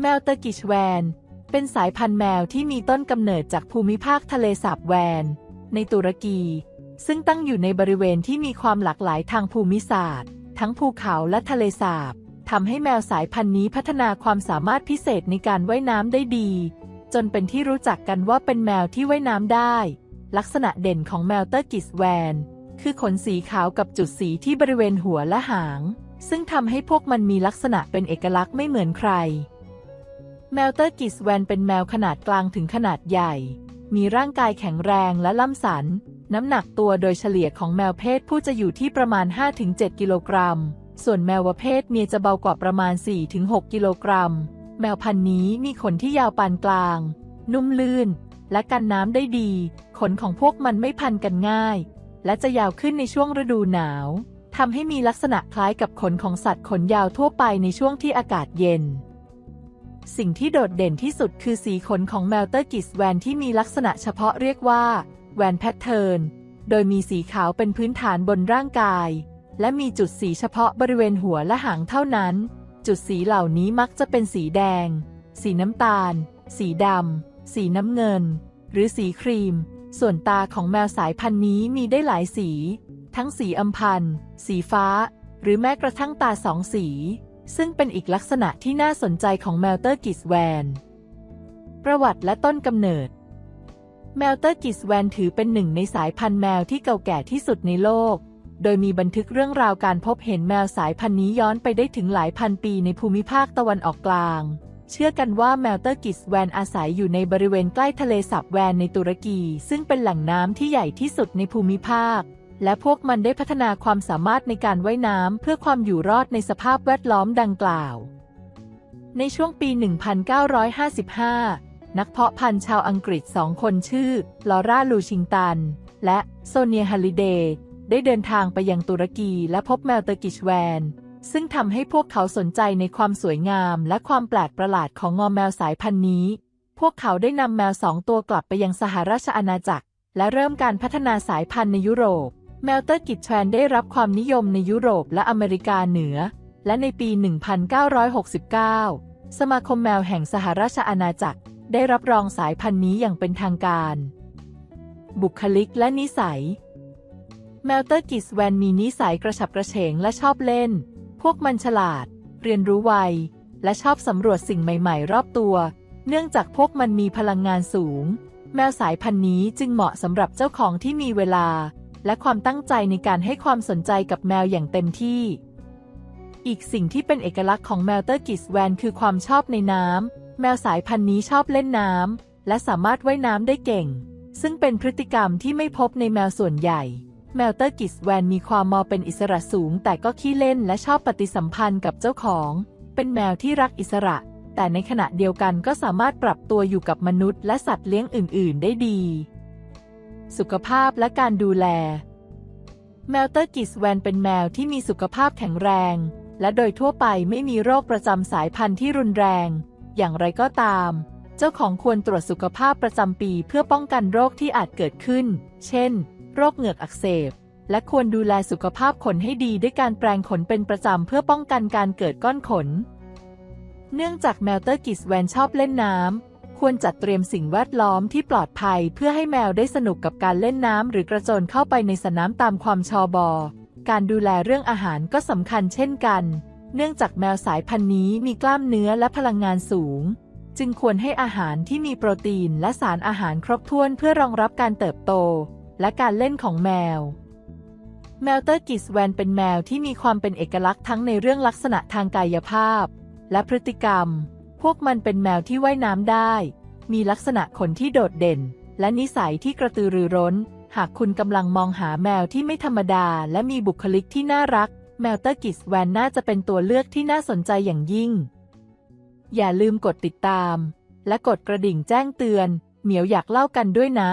แมวเตอร์กิชแวน เป็นสายพันธุ์แมวที่มีต้นกำเนิดจากภูมิภาคทะเลสาบแวน ในตุรกี ซึ่งตั้งอยู่ในบริเวณที่มีความหลากหลายทางภูมิศาสตร์ ทั้งภูเขาและทะเลสาบทำให้แมวสายพันธุ์นี้พัฒนาความสามารถพิเศษในการว่ายน้ำได้ดี จนเป็นที่รู้จักกันว่าเป็นแมวที่ว่ายน้ำได้ ลักษณะเด่นของแมวเตอร์กิสแวน คือขนสีขาวกับจุดสีที่บริเวณหัวและหาง ซึ่งทำให้พวกมันมีลักษณะเป็นเอกลักษณ์ไม่เหมือนใคร แมวเตอร์กิสแวนเป็นแมวขนาดกลางถึงขนาดใหญ่ มีร่างกายแข็งแรงและล่ำสัน น้ำหนักตัวโดยเฉลี่ยของแมวเพศผู้จะอยู่ที่ประมาณ 5-7 กิโลกรัม ส่วนแมวเพศเมียจะเบากว่าประมาณ 4-6 กิโลกรัม แมวพันธุ์นี้มีขนที่ยาวปานกลาง นุ่มลื่น และกันน้ำได้ดี ขนของพวกมันไม่พันกันง่าย และจะยาวขึ้นในช่วงฤดูหนาวทำให้มีลักษณะคล้ายกับขนของสัตว์ขนยาวทั่วไปในช่วงที่อากาศเย็น สิ่งที่โดดเด่นที่สุดคือสีขนของแมวเตอร์กิสแวนที่มีลักษณะเฉพาะเรียกว่า แวนแพทเทิร์น โดยมีสีขาวเป็นพื้นฐานบนร่างกาย และมีจุดสีเฉพาะบริเวณหัวและหางเท่านั้น จุดสีเหล่านี้มักจะเป็นสีแดง สีน้ำตาล สีดำ สีน้ำเงิน หรือสีครีม ส่วนตาของแมวสายพันธุ์นี้มีได้หลายสี ทั้งสีอำพันธ์ สีฟ้า หรือแม้กระทั่งตาสองสี ซึ่งเป็นอีกลักษณะที่น่าสนใจของแมวเตอร์กิสแวน ประวัติและต้นกำเนิด แมวเตอร์กิสแวนถือเป็นหนึ่งในสายพันธุ์แมวที่เก่าแก่ที่สุดในโลก โดยมีบันทึกเรื่องราวการพบเห็นแมวสายพันธุ์นี้ย้อนไปได้ถึงหลายพันปีในภูมิภาคตะวันออกกลาง เชื่อกันว่าแมวเตอร์กิสแวนอาศัยอยู่ในบริเวณใกล้ทะเลสาบแวนในตุรกี ซึ่งเป็นแหล่งน้ำที่ใหญ่ที่สุดในภูมิภาค และพวกมันได้พัฒนาความสามารถในการว่ายน้ำเพื่อความอยู่รอดในสภาพแวดล้อมดังกล่าว ในช่วงปี 1955 นักเพาะพันธุ์ชาวอังกฤษสองคนชื่อ ลอร่า ลูชิงตัน และโซเนียฮัลลิเดย์ได้เดินทางไปยังตุรกีและพบแมวเตอร์กิชแวน ซึ่งทำให้พวกเขาสนใจในความสวยงามและความแปลกประหลาดของงอแมวสายพันธุ์นี้ พวกเขาได้นำแมวสองตัวกลับไปยังสหราชอาณาจักร และเริ่มการพัฒนาสายพันธุ์ในยุโรป แมวเตอร์กิชแวนได้รับความนิยมในยุโรปและอเมริกาเหนือ และในปี 1969 สมาคมแมวแห่งสหราชอาณาจักร ได้รับรองสายพันธุ์นี้อย่างเป็นทางการ บุคลิกและนิสัย แมวเตอร์กิสแวนมีนิสัยกระฉับกระเฉงและชอบเล่น พวกมันฉลาด เรียนรู้ไว และชอบสำรวจสิ่งใหม่ๆ รอบตัว เนื่องจากพวกมันมีพลังงานสูง แมวสายพันธุ์นี้จึงเหมาะสำหรับเจ้าของที่มีเวลา และความตั้งใจในการให้ความสนใจกับแมวอย่างเต็มที่ อีกสิ่งที่เป็นเอกลักษณ์ของแมวเตอร์กิสแวนคือความชอบในน้ำ แมวสายพันธุ์นี้ชอบเล่นน้ำ และสามารถว่ายน้ำได้เก่ง ซึ่งเป็นพฤติกรรมที่ไม่พบในแมวส่วนใหญ่แมวเตอร์กิสแวนมีความมอเป็นอิสระสูง แต่ก็ขี้เล่นและชอบปฏิสัมพันธ์กับเจ้าของ เป็นแมวที่รักอิสระ แต่ในขณะเดียวกันก็สามารถปรับตัวอยู่กับมนุษย์และสัตว์เลี้ยงอื่น ๆ ได้ดี สุขภาพและการดูแล แมวเตอร์กิสแวนเป็นแมวที่มีสุขภาพแข็งแรง และโดยทั่วไปไม่มีโรคประจำสายพันธุ์ที่รุนแรง อย่างไรก็ตาม เจ้าของควรตรวจสุขภาพประจำปีเพื่อป้องกันโรคที่อาจเกิดขึ้น เช่น โรคเหงือกอักเสบ และควรดูแลสุขภาพขนให้ดีด้วยการแปรงขนเป็นประจำเพื่อป้องกันการเกิดก้อนขน เนื่องจากแมวเตอร์กิสแวนชอบเล่นน้ำ ควรจัดเตรียมสิ่งแวดล้อมที่ปลอดภัยเพื่อให้แมวได้สนุกกับการเล่นน้ำหรือกระโจนเข้าไปในสนามตามความชอบอ การดูแลเรื่องอาหารก็สำคัญเช่นกัน เนื่องจากแมวสายพันธุ์นี้มีกล้ามเนื้อและพลังงานสูง จึงควรให้อาหารที่มีโปรตีนและสารอาหารครบถ้วนเพื่อรองรับการเติบโต และการเล่นของแมวแมวเตอร์กิสแวนเป็นแมวที่มีความเป็นเอกลักษณ์ทั้งในเรื่องลักษณะทางกายภาพ และพฤติกรรม พวกมันเป็นแมวที่ว่ายน้ำได้ มีลักษณะขนที่โดดเด่น และนิสัยที่กระตือรือร้น หากคุณกำลังมองหาแมวที่ไม่ธรรมดา และมีบุคลิกที่น่ารัก แมวเตอร์กิสแวนน่าจะเป็นตัวเลือกที่น่าสนใจอย่างยิ่ง อย่าลืมกดติดตาม และกดกระดิ่งแจ้งเตือน เหมียวอยากเล่ากันด้วยนะ